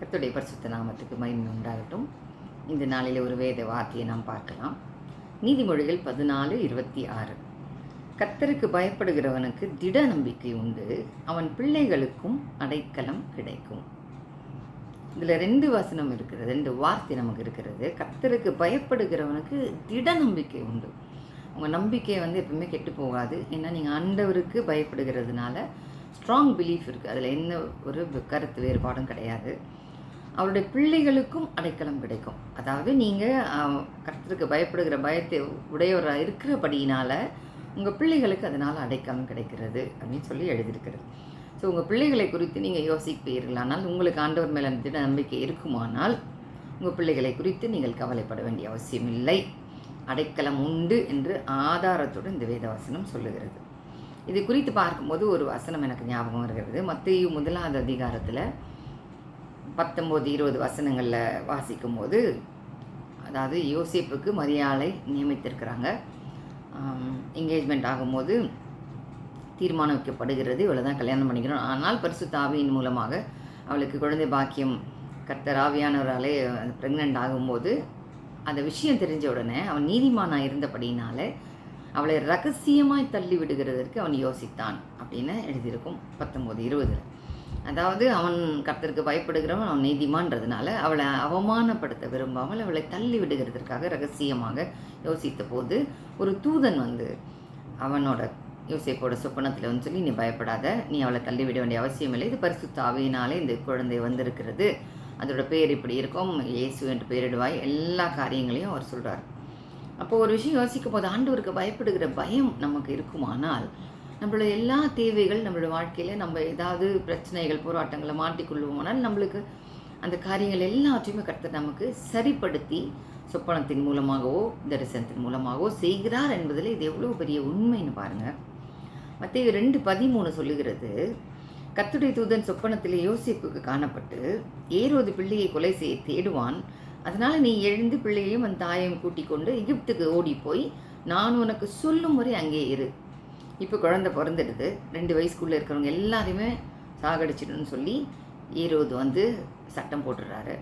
கத்துடைய பரிசுத்த நாமத்துக்கு மகிமை உண்டாகட்டும். இந்த நாளில் ஒரு வேத வார்த்தையை நாம் பார்க்கலாம். நீதிமொழிகள் பதினாலு இருபத்தி ஆறு. கத்தருக்கு பயப்படுகிறவனுக்கு திட நம்பிக்கை உண்டு. அவன் பிள்ளைகளுக்கும் அடைக்கலம் கிடைக்கும். இதில் ரெண்டு வசனம் இருக்கிறது ரெண்டு வார்த்தை நமக்கு இருக்கிறது. கத்தருக்கு பயப்படுகிறவனுக்கு திட நம்பிக்கை உண்டு. உங்கள் நம்பிக்கை வந்து எப்பவுமே கெட்டு போகாது. ஏன்னா நீங்கள் ஆண்டவருக்கு பயப்படுகிறதுனால ஸ்ட்ராங் பிலீஃப் இருக்குது அதில் எந்த ஒரு கருத்து வேறுபாடும் கிடையாது. அவருடைய பிள்ளைகளுக்கும் அடைக்கலம் கிடைக்கும். அதாவது நீங்கள் கருத்துக்கு பயப்படுகிற பயத்தை உடையவராக இருக்கிறபடியினால் உங்கள் பிள்ளைகளுக்கு அதனால் அடைக்கலம் கிடைக்கிறது அப்படின்னு சொல்லி எழுதியிருக்கிறது. ஸோ உங்கள் பிள்ளைகளை குறித்து நீங்கள் யோசிப்பீர்களானால் உங்களுக்கு ஆண்டவர் மேலே திட நம்பிக்கை இருக்குமானால் உங்கள் பிள்ளைகளை குறித்து நீங்கள் கவலைப்பட வேண்டிய அவசியம் இல்லை. அடைக்கலம் உண்டு என்று ஆதாரத்துடன் இந்த வேதவசனம் சொல்லுகிறது. இது குறித்து பார்க்கும்போது ஒரு வசனம் எனக்கு ஞாபகம் வருகிறது. மத்திய முதலாவது அதிகாரத்தில் பத்தொம்போது இருபது வசனங்களில் வாசிக்கும்போது அதாவது யோசிப்புக்கு மரியாதை நியமித்திருக்கிறாங்க. என்கேஜ்மெண்ட் ஆகும்போது தீர்மானம் வைக்கப்படுகிறது. இவளை தான் கல்யாணம் பண்ணிக்கணும் ஆனால் பரிசுத்த ஆவியின் மூலமாக அவளுக்கு குழந்தை பாக்கியம் கர்த்தராவியானவராலே ப்ரெக்னென்ட் ஆகும்போது அந்த விஷயம் தெரிஞ்ச உடனே அவன் நீதிமானாக இருந்தபடினால அவளை ரகசியமாய் தள்ளி விடுகிறதற்கு அவன் யோசித்தான் அப்படின்னு எழுதியிருக்கும் பத்தொம்போது இருபதில். அதாவது அவன் கர்த்தருக்கு பயப்படுகிறவன் அவன் நீதிமான்றதுனால அவளை அவமானப்படுத்த விரும்பாமல் அவளை தள்ளி விடுகிறதற்காக ரகசியமாக யோசித்த போது ஒரு தூதன் வந்து அவனோட யோசிப்போட சொப்பனத்தில் வந்து சொல்லி நீ பயப்படாத நீ அவளை தள்ளி விட வேண்டிய அவசியம் இல்லை. இது பரிசு தாவியினாலே இந்த குழந்தை வந்திருக்கிறது. அதோட பேர் இப்படி இருக்கும். இயேசு என்று பெயரிடுவாய். எல்லா காரியங்களையும் அவர் சொல்கிறார் அப்போது ஒரு விஷயம் யோசிக்கும் போது ஆண்டவருக்கு பயப்படுகிற பயம் நமக்கு இருக்குமானால் நம்மளோட எல்லா தேவைகள் நம்மளோட வாழ்க்கையில் நம்ம ஏதாவது பிரச்சனைகள் போராட்டங்களை மாட்டிக்கொள்வோமானால் நம்மளுக்கு அந்த காரியங்கள் எல்லாத்தையுமே கருத்து நமக்கு சரிப்படுத்தி சொப்பனத்தின் மூலமாகவோ தரிசனத்தின் மூலமாகவோ செய்கிறார் என்பதில் இது எவ்வளோ பெரிய உண்மைன்னு பாருங்கள் மற்ற ரெண்டு பதிமூணு சொல்லுகிறது. கத்துடைய தூதன் சொப்பனத்தில் யோசிப்புக்கு காணப்பட்டு ஏரோது பிள்ளையை கொலை செய்ய தேடுவான். அதனால் நீ எழுந்து பிள்ளையையும் அந்த தாயையும் கூட்டிக் கொண்டு எகிப்துக்கு ஓடி போய் நான் உனக்கு சொல்லும் வரை அங்கே இரு. இப்போ குழந்தை பிறந்துடுது. ரெண்டு வயசுக்குள்ளே இருக்கிறவங்க எல்லாரையுமே சாகடிச்சிடணும்னு சொல்லி ஈரோது வந்து சட்டம் போட்டுடுறாரு.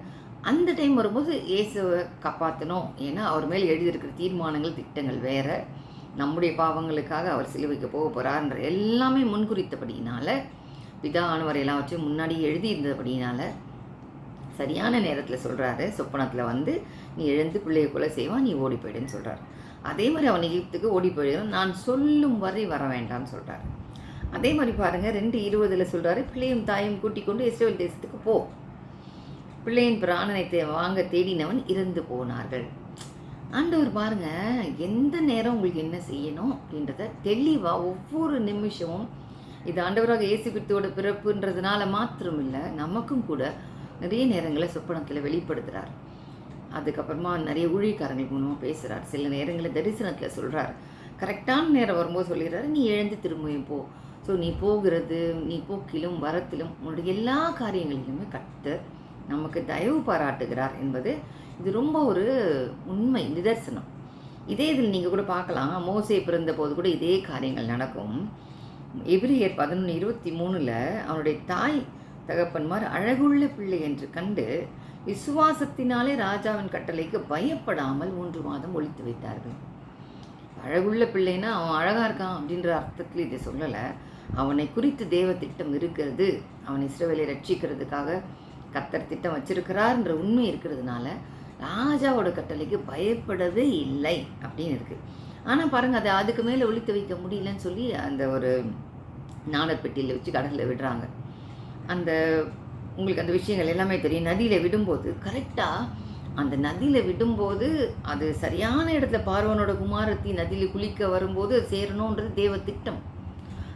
அந்த டைம் வரும்போது இயேசுவை காப்பாற்றணும் ஏன்னா அவர் மேல் எழுதியிருக்கிற தீர்மானங்கள் திட்டங்கள் வேறு. நம்முடைய பாவங்களுக்காக அவர் சிலுவைக்கு போக போகிறார்ன்ற எல்லாமே முன்குறித்தபடியினால் பிதா ஆனவர் எல்லாவற்றையும் முன்னாடி எழுதியிருந்தபடியினால சரியான நேரத்தில் சொல்கிறாரு சொப்பனத்தில் வந்து நீ எழுந்து பிள்ளையை கொலை செய்வான் நீ ஓடி போயிடுன்னு சொல்கிறார் அதே மாதிரி அவன் எகிப்துக்கு ஓடி போயிடும் நான் சொல்லும் வரை வர வேண்டாம்னு சொல்கிறார் அதே மாதிரி பாருங்கள் ரெண்டு இருபதில் சொல்கிறாரு பிள்ளையும் தாயும் கூட்டிக் கொண்டு இஸ்ரேல் தேசத்துக்கு போ. பிள்ளையின் பிராணனை தே வாங்க தேடினவன் இறந்து போனார்கள். ஆண்டவர் பாருங்க எந்த நேரம் உங்களுக்கு என்ன செய்யணும் அப்படின்றத தெளிவாக ஒவ்வொரு நிமிஷமும் இது ஆண்டவராக இயேசு கிறிஸ்துவோட பிறப்புன்றதுனால மாத்திரம் இல்லை நமக்கும் கூட நிறைய நேரங்களில் சொப்பனத்தில் வெளிப்படுத்துகிறார் அதுக்கப்புறமா நிறைய ஊழியக்காரங்களுக்கு மூலமாக பேசுகிறார் சில நேரங்களில் தரிசனத்தில் சொல்கிறார் கரெக்டான நேரம் வரும்போது சொல்லிடுறாரு நீ எழுந்து திரும்பியும் போ. ஸோ நீ போகிறது நீ போக்கிலும் வரத்திலும் உன்னுடைய எல்லா காரியங்களிலுமே கற்று நமக்கு தயவு பாராட்டுகிறார் என்பது இது ரொம்ப ஒரு உண்மை நிதர்சனம். இதே இதில் நீங்கள் கூட பார்க்கலாம். மோசை பிறந்த போது கூட இதே காரியங்கள் நடக்கும். எபிரியர் பதினொன்று இருபத்தி மூணில் அவனுடைய தாய் தகப்பன்மார் அழகுள்ள பிள்ளை என்று கண்டு விசுவாசத்தினாலே ராஜாவின் கட்டளைக்கு பயப்படாமல் மூன்று மாதம் ஒழித்து வைத்தார்கள். அழகுள்ள பிள்ளைன்னா அவன் அழகாக இருக்கான் அப்படின்ற அர்த்தத்தில் இதை சொல்லலை. அவனை குறித்து தேவ திட்டம் இருக்கிறது. அவனை இஸ்ரவேலை ரட்சிக்கிறதுக்காக கத்தர் திட்டம் வச்சிருக்கிறார்ன்ற உண்மை இருக்கிறதுனால ராஜாவோட கட்டளைக்கு பயப்படவே இல்லை அப்படின்னு இருக்குது ஆனால் பாருங்கள் அதை அதுக்கு மேலே ஒழித்து வைக்க முடியலன்னு சொல்லி அந்த ஒரு நாணற்பெட்டியில் வச்சு கடலில் விடுறாங்க. அந்த உங்களுக்கு அந்த விஷயங்கள் எல்லாமே தெரியும். நதியில் விடும்போது கரெக்டாக அந்த நதியில் விடும்போது அது சரியான இடத்துல பார்வனோட குமாரத்தி நதியில் குளிக்க வரும்போது சேரணுன்றது தேவ திட்டம்.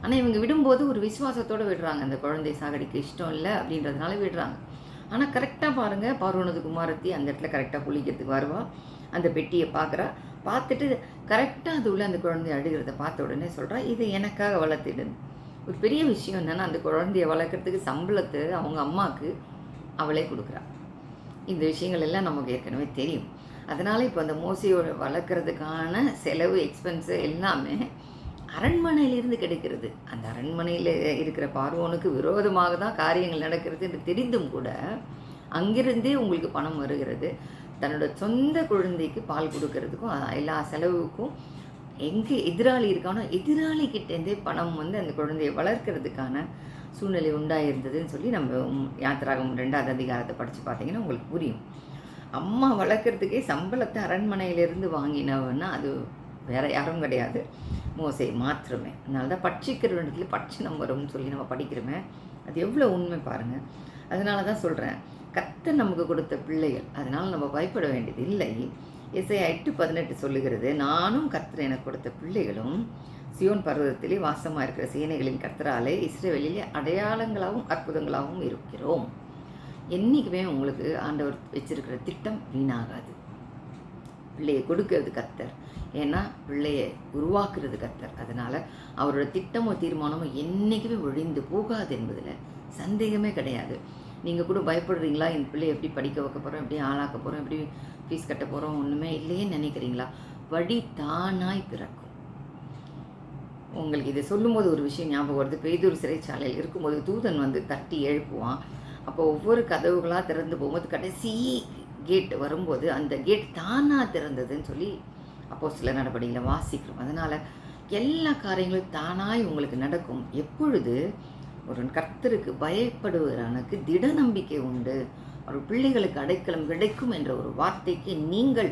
ஆனால் இவங்க விடும்போது ஒரு விசுவாசத்தோடு விடுறாங்க. அந்த குழந்தை சாகடிக்க இஷ்டம் இல்லை அப்படின்றதுனால விடுறாங்க. ஆனால் கரெக்டாக பாருங்கள் பார்வனது குமாரத்தி அந்த இடத்துல கரெக்டாக குளிக்கிறதுக்கு வருவா. அந்த பெட்டியை பார்க்குறா. பார்த்துட்டு கரெக்டாக அது உள்ள அந்த குழந்தைய அழுகிறத பார்த்த உடனே சொல்கிறா இது எனக்காக வளர்த்திடுது ஒரு பெரிய விஷயம் என்னென்னா அந்த குழந்தைய வளர்க்குறதுக்கு சம்பளத்தை அவங்க அம்மாவுக்கு அவளே கொடுக்குறா. இந்த விஷயங்கள் எல்லாம் நமக்கு ஏற்கனவே தெரியும். அதனால் இப்போ அந்த மோசையோட வளர்க்குறதுக்கான செலவு எக்ஸ்பென்ஸு எல்லாமே அரண்மனையிலிருந்து கிடைக்கிறது. அந்த அரண்மனையில் இருக்கிற பார்வோனுக்கு விரோதமாக தான் காரியங்கள் நடக்கிறது என்று தெரிந்தும் கூட அங்கிருந்தே உங்களுக்கு பணம் வருகிறது. தன்னோட சொந்த குழந்தைக்கு பால் கொடுக்கறதுக்கும் எல்லா செலவுக்கும் எங்கே எதிராளி இருக்கானோ எதிராளி கிட்டேருந்தே பணம் வந்து அந்த குழந்தையை வளர்க்கறதுக்கான சூழ்நிலை உண்டாயிருந்ததுன்னு சொல்லி நம்ம யாத்திராகம் ரெண்டாவது அதிகாரத்தை படித்து பார்த்தீங்கன்னா உங்களுக்கு புரியும். அம்மா வளர்க்குறதுக்கே சம்பளத்தை அரண்மனையிலேருந்து வாங்கினவன்னா அது வேற யாரும் கிடையாது. மோசை மாத்திரமே. அதனால தான் பட்சிக்கிற இடத்துல பட்சி வரும்னு சொல்லி நம்ம படிக்கிறோமே. அது எவ்வளோ உண்மை பாருங்கள் அதனால தான் சொல்கிறேன் கத்தை நமக்கு கொடுத்த பிள்ளைகள். அதனால் நம்ம பயப்பட வேண்டியது இல்லை. இசை எட்டு பதினெட்டு சொல்லுகிறது நானும் கர்த்தர் எனக்கு கொடுத்த பிள்ளைகளும் சியோன் பர்வதத்திலே வாசமாக இருக்கிற சேனைகளின் கர்த்தராலே இஸ்ரேவேலிலே அடையாளங்களாகவும் அற்புதங்களாகவும் இருக்கிறோம். என்றைக்குமே உங்களுக்கு ஆண்டவர் வச்சிருக்கிற திட்டம் வீணாகாது. பிள்ளையை கொடுக்கறது கர்த்தர். ஏன்னா பிள்ளையை உருவாக்குறது கத்தர் அதனால் அவரோட திட்டமோ தீர்மானமோ என்றைக்குமே ஒழிந்து போகாது என்பதில் சந்தேகமே கிடையாது. நீங்கள் கூட பயப்படுறீங்களா? இந்த பிள்ளை எப்படி படிக்க வைக்க போகிறோம் எப்படி ஆளாக்க போகிறோம் எப்படி ஃபீஸ் கட்ட போகிறோம் ஒன்றுமே இல்லையே நினைக்கிறீங்களா? வழி தானாய் பிறக்கும். உங்களுக்கு இதை சொல்லும்போது ஒரு விஷயம் ஞாபகம் வருது. பெய்தூர் சிறைச்சாலையில் இருக்கும்போது தூதன் வந்து தட்டி எழுப்புவான். அப்போ ஒவ்வொரு கதவுகளாக திறந்து போகும்போது கடைசி கேட் வரும்போது அந்த கேட் தானாக திறந்ததுன்னு சொல்லி அப்போ சில நடவடிக்கையில் வாசிக்கிறோம். அதனால் எல்லா காரியங்களும் தானாய் உங்களுக்கு நடக்கும். எப்பொழுது ஒரு கர்த்தருக்கு பயப்படுவதற்கு திட நம்பிக்கை உண்டு. ஒரு பிள்ளைகளுக்கு அடைக்கலம் கிடைக்கும் என்ற ஒரு வார்த்தைக்கு நீங்கள்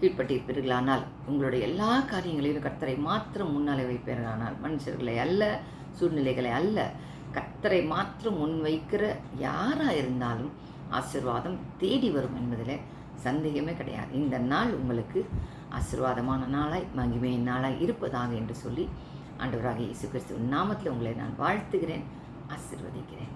கீழ்ப்பட்டிருப்பீர்களானால் உங்களுடைய எல்லா காரியங்களிலும் கர்த்தரை மாத்திரம் முன்னாலே வைப்பீர்களானால் மனுஷர்களை அல்ல சூழ்நிலைகளை அல்ல கர்த்தரை மாத்திரம் முன் வைக்கிற யாராக இருந்தாலும் ஆசிர்வாதம் தேடி வரும் என்பதில் சந்தேகமே கிடையாது. இந்த நாள் உங்களுக்கு ஆசீர்வாதமான நாளாய் மகிமையின் நாளாய் இருப்பதாக என்று சொல்லி ஆண்டவராக இயேசு கிறிஸ்துவின் நாமத்தில் உங்களை நான் வாழ்த்துகிறேன் ஆசீர்வதிக்கிறேன்.